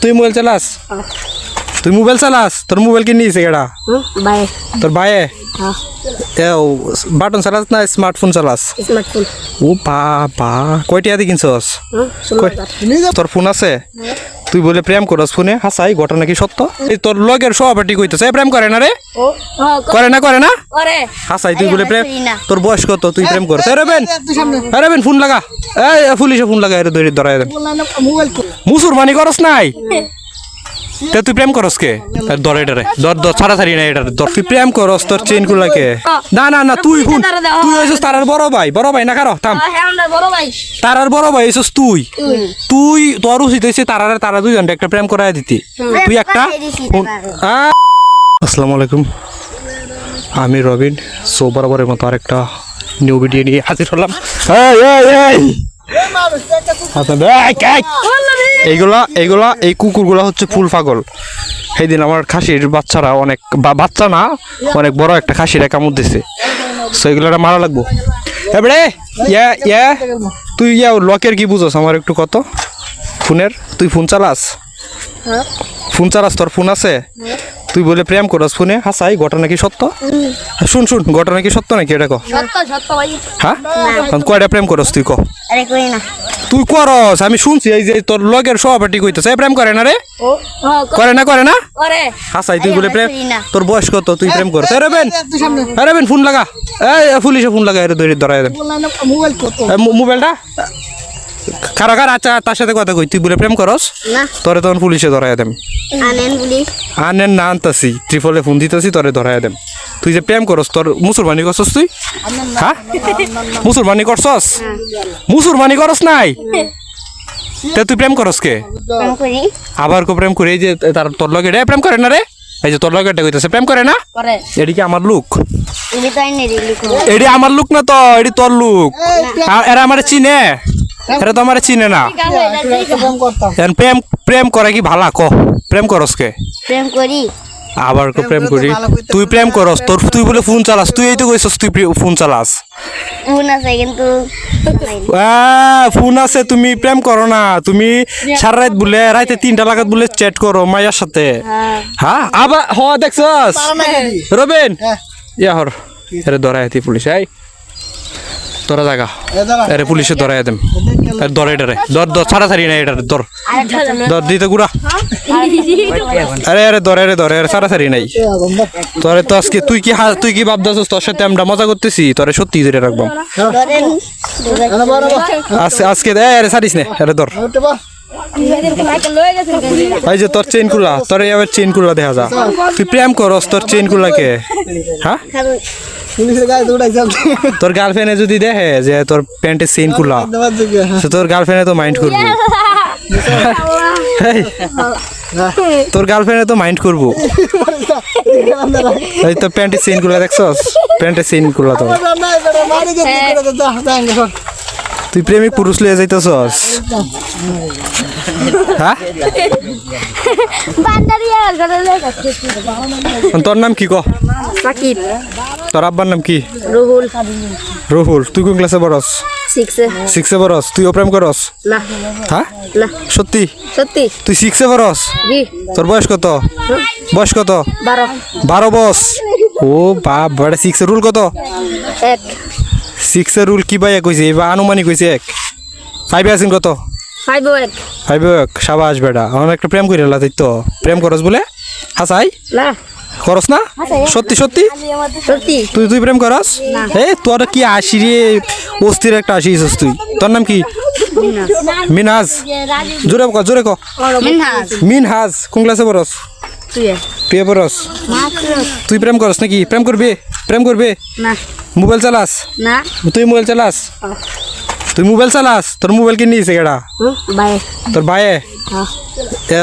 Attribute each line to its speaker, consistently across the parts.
Speaker 1: তুই মোবাইল চালাস? তুই মোবাইল চালাস? তোর মোবাইল কিনে নিয়েছে কেডা?
Speaker 2: বাই
Speaker 1: তোর ভাইয়ে
Speaker 2: হ্যাঁ।
Speaker 1: এ বাটন চালাস না স্মার্টফোন চালাস? ও বাবা কয়টিয়া দি কিনছস? তোর ফোন আছে? তুই বলে প্রেম করস ফোনে হাসাই ঘটনা কি সত্য? এই তোর লগের সহপাঠী কইতেছে এ প্রেম করে না রে?
Speaker 2: ও
Speaker 1: করে না করে না?
Speaker 2: করে।
Speaker 1: হাসাই তুই বলে প্রেম তোর বয়স কত? তুই প্রেম করছ এ রেবেন! এ রেবেন ফোন লাগা। এই পুলিশে ফোন লাগা এর ধরে ধরাই দেন। মুসুরমানি করস নাই? তে তুই প্রেম করস কে? ধরে ডরে ধর ধর ছাড়া ছাড়ি না এটা ধর তুই প্রেম করস তোর চেইন গুলাকে না না না তুই হুন তুই হইছিস তারার বড় ভাই বড় ভাই না কারও থাম।
Speaker 2: হ্যাঁ আমরা বড় ভাই।
Speaker 1: তারার বড় ভাই হইছিস তুই। তুই। তোর উচিত হয়েছে তারারে তারা দুজন একটা প্রেম করাই দিতি। তুই একটা আসসালামু আলাইকুম। আমি রবিন সো বরাবরের মতো আরেকটা নিউ ভিডিও নিয়ে হাজির হলাম। এই, এই, এই। আপনাদের। এইগুলা এইগুলা এই কুকুরগুলা হচ্ছে ফুল পাগল। সেদিন আমার খাসির বাচ্চারা অনেক বা বাচ্চা না অনেক বড় একটা খাসির কামড় দিছে। সো এগুলা মারা লাগবো। এবারে ইয়া ইয়া তুই ইয়া লকের কি বুঝোস? আমার একটু কত? ফোনের? তুই ফোন চালাস? ফোন চালাস তোর ফোন আছে? তুই বলে প্রেম করস ফোনে? হাসাই ঘটনা কি সত্য? শুন শুন ঘটনা কি সত্য নাকি এটা ক?
Speaker 2: সত্য সত্য ভাই
Speaker 1: হ্যাঁ? কয়টা প্রেম করস তুই ক?
Speaker 2: আরে কই না।
Speaker 1: তুই করস আমি শুনছি এই যে তোর লগের সহপাঠী কইতেছে প্রেম করে না রে?
Speaker 2: ও
Speaker 1: করে। না করে না? হাসাই তুই বলে প্রেম তোর বয়স কত? তুই প্রেম করছ এ রেবেন এ রেবেন ফোন লাগা। এই পুলিশে ফোন লাগা এর ধরে ধরাই দেন। মোবাইলটা? খারা খারা আচ্ছা তার সাথে কথা কই তুই বলে প্রেম করস?
Speaker 2: না।
Speaker 1: তোরে তখন পুলিশে ধরাই দেম।
Speaker 2: আনেন বলি।
Speaker 1: আনেন না আনতাছি ত্রিফলে ফোন দিতেছি তোরে ধরাই দেম। তুই যে প্রেম করস তোর মুসলমানি করছস তুই? হ্যাঁ মুসলমানি করছস? মুসলমানি করস নাই? তে তুই প্রেম করস কে?
Speaker 2: করি।
Speaker 1: আবার কো প্রেম করে যে তার তোর লগে রে প্রেম করে না রে? এই যে তোর লগে কইতেছে প্রেম করে না?
Speaker 2: করে।
Speaker 1: এডি কি আমার লোক? এডি আমার লোক না তো এডি তোর লোক। এরা আমার চিনে। এরা তো আমার চিনে না। প্রেম প্রেম করে কি ভালা? ক প্রেম করস কে?
Speaker 2: প্রেম করি।
Speaker 1: আবার কো প্রেম করি। তুই প্রেম করস তোর তুই বলে ফোন চালাস তুই এই তো কইছস তুই ফোন চালাস।
Speaker 2: মন আছে কিন্তু
Speaker 1: আহ, ফোন আছে তুমি প্রেম করো না। তুমি সারা রাত বলে রাতে তিনটা লাগাত বলে চ্যাট করো মায়ের সাথে। হ্যাঁ। আবার হ দেখছস? রবেন? ইয়া হর আরে ধরাই হাতি পুলিশ আই তোরা জায়গা। আরে পুলিশে ধরাই দেম। ধরে এটারে। ধর ধর, ছাড়া, ছাড়ি না এটারে, ধর। ধর, দিতে গুড়া। আরে আরে, ধরে আরে ধরে, আরে, ছাড়া, ছাড়ি নাই। তোরে তো আজকে তুই কি তুই কি ভাবতেছিস? তোর সাথে আমরা মজা করতেছি। তোরে সত্যি ধরে রাখবাম আজকে আরে, ছাড়িস নে, আরে, ধর। এই যে তোর চেইন কুলা, তোর এবার চেইন কুলা দেখা যা। তুই প্রেম করস, তোর চেইন কুলাকে। হ্যাঁ?
Speaker 3: পুলিশের গায়ে দৌড়াইছে
Speaker 1: তোর গার্লফ্রেন্ডে যদি দেখে যে তোর প্যান্টের চেইন কুলা সে তোর গার্লফ্রেন্ডে তো মাইন্ড করব। তোর গার্লফ্রেন্ডে তো মাইন্ড করব। এই তো প্যান্টের চেইন কুলা দেখছস? প্যান্টের চেইন কুলা তো। তুই প্রেমিক পুরুষ লিয়ে যাইতেছস? হ্যাঁ? তোর নাম কি ক?
Speaker 2: সাকিব।
Speaker 1: তোর আব্বার নাম কি?
Speaker 2: রুহুল।
Speaker 1: রুহুল তুই কোন ক্লাসে পড়স?
Speaker 2: সিক্সে
Speaker 1: সিক্সে পড়স? তুই প্রেম করস?
Speaker 2: না।
Speaker 1: হ্যাঁ?
Speaker 2: না।
Speaker 1: সত্যি?
Speaker 2: সত্যি।
Speaker 1: তুই সিক্সে পড়স?
Speaker 2: জি।
Speaker 1: তোর বয়স কত? বয়স কত?
Speaker 2: বারো।
Speaker 1: বারো বস ও বাপ বড় সিক্সের রুল কত?
Speaker 2: এক।
Speaker 1: সিক্সের রুল কি ভাইয়া কইছে? এবার আনুমানিক কইছে এক। ফাইভে আছেন কত?
Speaker 2: ফাইভ এক।
Speaker 1: ফাইভে এক। সাবাস বেটা। আমার একটা প্রেম করে তাই তো। প্রেম করস বলে? হাসাই?
Speaker 2: না।
Speaker 1: করস না? সত্যি সত্যি?
Speaker 2: সত্যি।
Speaker 1: তুই তুই প্রেম করস? এ তোর কি আসি রে? অস্থির একটা আসিস তুই। তোর নাম কি? মিনহাজ জোরে ক জোরে ক।
Speaker 2: মিনহাজ।
Speaker 1: মিনহাজ। কোন ক্লাসে পড়স?
Speaker 2: তুই
Speaker 1: তুই পড়স? তুই প্রেম করস নাকি? প্রেম করবি? প্রেম করবি?
Speaker 2: না।
Speaker 1: মোবাইল চালাস?
Speaker 2: না।
Speaker 1: তুই মোবাইল চালাস? তুই মোবাইল চালাস? তোর মোবাইল কিনে নিয়েছে কেডা? তোর ভাইয়ে
Speaker 2: হ্যাঁ
Speaker 1: এ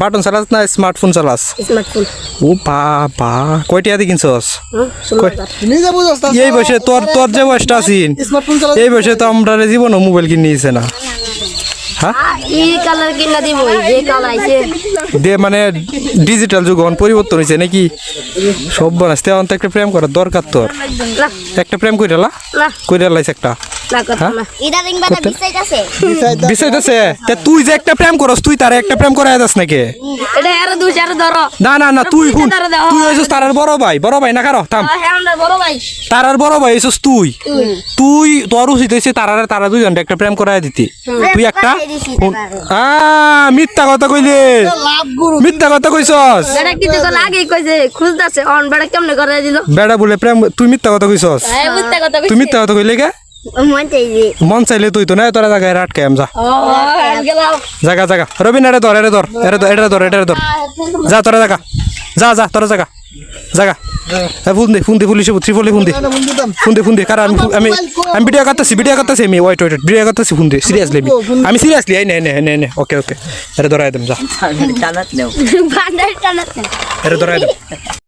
Speaker 1: বাটন চালাস না স্মার্টফোন চালাস?
Speaker 2: স্মার্টফোন।
Speaker 1: ও বাবা কয়টি দি কিনছস? এই বসে তোর তোর যে বয়সটা আছিস এই বয়সে তো আমরা জীবনও মোবাইল কিনে নিয়েছে না। হ্যাঁ? দিয়ে মানে ডিজিটাল যুগ এখন পরিবর্তন হয়েছে নাকি? সব বানাস তেমন তো একটা প্রেম করার দরকার তোর। একটা প্রেম কইরালা
Speaker 2: না
Speaker 1: কইরালাইস একটা।
Speaker 2: না কথা
Speaker 1: হ্যাঁ? বিষয়টাছে তুই যে একটা প্রেম করস তুই তার একটা প্রেম করাই দাস নাকি?
Speaker 2: আরও
Speaker 1: না না না তুই শুন। তুই হইছিস তারার বড় ভাই। বড় ভাই না কারও? থাম।
Speaker 2: হ্যাঁ আমরা বড় ভাই।
Speaker 1: তারার বড় ভাই হইছিস তুই। তুই। তোর উচিত হয়েছে তারার তারা দুজন একটা প্রেম করাই দিতি। তুই একটা? শুন, মিথ্যা কথা কইলে। মিথ্যা কথা কইছস?
Speaker 2: বেটা কিছু কল আগে কইছে খুঁজতাছে। অন বেটা কেমনে করে দিল?
Speaker 1: বেড়া বলে প্রেম তুই মিথ্যা কথা কইছস? তুই মিথ্যা কথা কইলে কে
Speaker 4: মন
Speaker 1: চাইলে তুই তো না তোরা জায়গায় আটকে যা। জায়গা জায়গা রবিন এটা ধর এটা ধর এটা ধর এটা ধর এটা ধর। যা তোরা জায়গা যা যা তোরা জায়গা জায়গা হ্যাঁ ফোন দে ফোন দে পুলিশে ত্রিপলে ফোন দে ফোন দে ফোন দে কারণ আমি আমি আমি ভিডিও কাটতেছি ভিডিও কাটতেছি আমি ওয়েট ওয়েট ভিডিও কাটতেছি ফোন দে সিরিয়াসলি আমি সিরিয়াসলি এই নে নে নে নে ওকে ওকে এটা ধরাই দেম যা।
Speaker 2: বান্দার টানাতে
Speaker 1: এটা ধরাই দেম